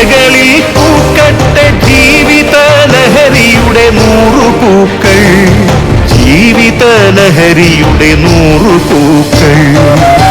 വിടരട്ടെ പൂക്കട്ടെ ജീവിത ലഹരിയുടെ നൂറു പൂക്കൾ. ജീവിത ലഹരിയുടെ നൂറു പൂക്കൾ.